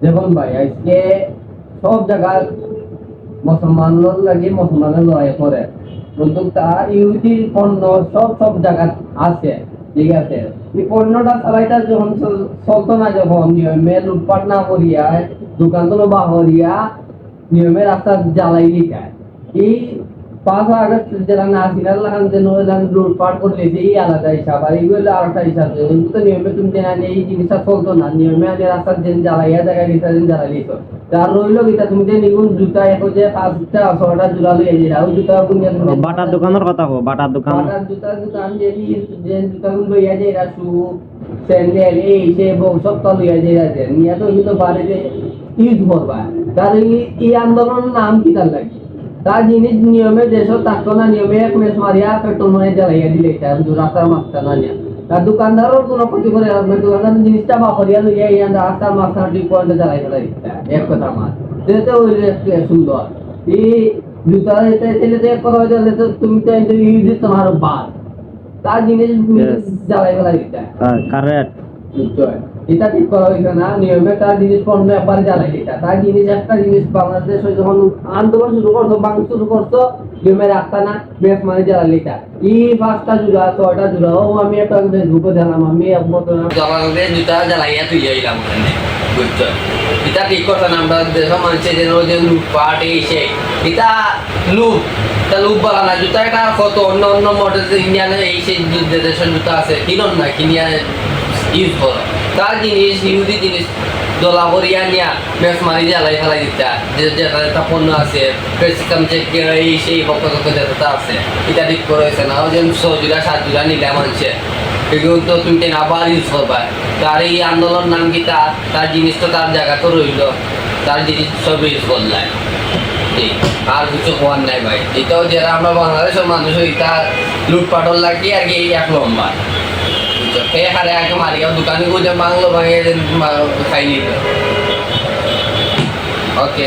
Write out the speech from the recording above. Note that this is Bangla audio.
দেখুন ভাই, আজকে সব জায়গায় মুসলমানের লাগে মুসলমানের লড়াই করে। কিন্তু তার ইহুদির পণ্য, সব সব জায়গায় আছে, ঠিক আছে। এই পণ্যটা চালাইটা যখন চল- চলতো না যখন, নিয়মে লুটপাট না করিয়া, দোকান তো বা করিয়া নিয়মে রাস্তা জ্বালাই দিতায় এই পাঁচ আগস্ট যারা নাসিনার লাগান যেন এলান লুটপাট করলে যে এই আলাদা হিসাব আর এইগুলো আরেকটা হিসাব কিন্তু তো নিয়মে তুমি নেই এই জিনিসটা চলতো না নিয়মে আগে রাস্তার যেন জ্বালাইয়া জায়গায় দিতা যেন জ্বালাই দিত তার রইল গীতা তুমি যে নিগুন জুতা এখন যে পাঁচটা ছটা জোড়া লইয়া যে রাও জুতা কোন বাটার দোকানের কথা কো বাটার দোকান। বাটার জুতা দোকান যে যে জুতা গুলো লইয়া যে এরা শু স্যান্ডেল এই সে বউ সব তো লইয়া যে আছে নিয়া তো কিন্তু বাড়িতে ইউজ করবা। তার এই- এই আন্দোলনের নাম কি তার লাগে? তার জিনিস নিয়মে যেসব থাকতো না নিয়মে এক মেস মারিয়া পেট্রোল মারিয়া জ্বালাইয়া দিলে এটা রাস্তার মাঝখান না নিয়া তার দোকানদারও কোনো ক্ষতি করে না দোকানদার জিনিসটা বাপরিয়া লইয়া এই রাস্তার মাঝখান ঠিক পয়েন্টে জ্বালাই দিতে এক কথা মাছ যেতে ওই সুন্দর এই জুতা যেতে ছেলে তো এক কথা হয়ে তো তুমি তো ইউজ তোমার বাদ তার জিনিস জ্বালাই ফেলাই দিতে কারেক্ট এটা ঠিক করা হয়েছে না, নিয়মে তার জিনিস পণ্য একবার জ্বালাই দিতা তার জিনিস একটা জিনিস বাংলাদেশ যখন আন্দোলন শুরু করছ বাং শুরু করছ নিয়মে রাখতা না, বেশ মানে জ্বালাই দিতা এই পাঁচটা জুড়া, ছয়টা জুড়া, ও আমি একটা ফেসবুকে দেখলাম আমি একমত জবাবে জুতা জ্বালাইয়া তুই বুঝছ? এটা ঠিক কথা না, আমরা দেশ মানুষের যেন যে লুটপাট এই এটা লুপ তা লুপ বলা না। জুতা এটা কত? অন্য অন্য মডেল ইন্ডিয়ানে এই সেই দেশের জুতা আছে কিনুন না? কিনিয়া ইউজ তার জিনিস, ইহুদি জিনিস মারি জ্বালাই ফেলাই দিতা। যেটা পণ্য আছে, প্রেসিকাম এই সেই যেটা আছে, এটা ঠিক না। এগুলো তো তুমি আবার ইউজ করবা। তার এই আন্দোলন নাম কি তার তার জিনিস তো তার জায়গা তো রইল। তার জিনিস সব ইউজ করলাই ঠিক আর কিছু হওয়ার নাই ভাই। এটাও যারা আমরা বাংলাদেশের মানুষ এটা লুটপাটর লাগে আর কি এক লম্বা সে হারে আগে মারিয়া দোকানে গুজে বাংলো ভাঙে খাই নিত ওকে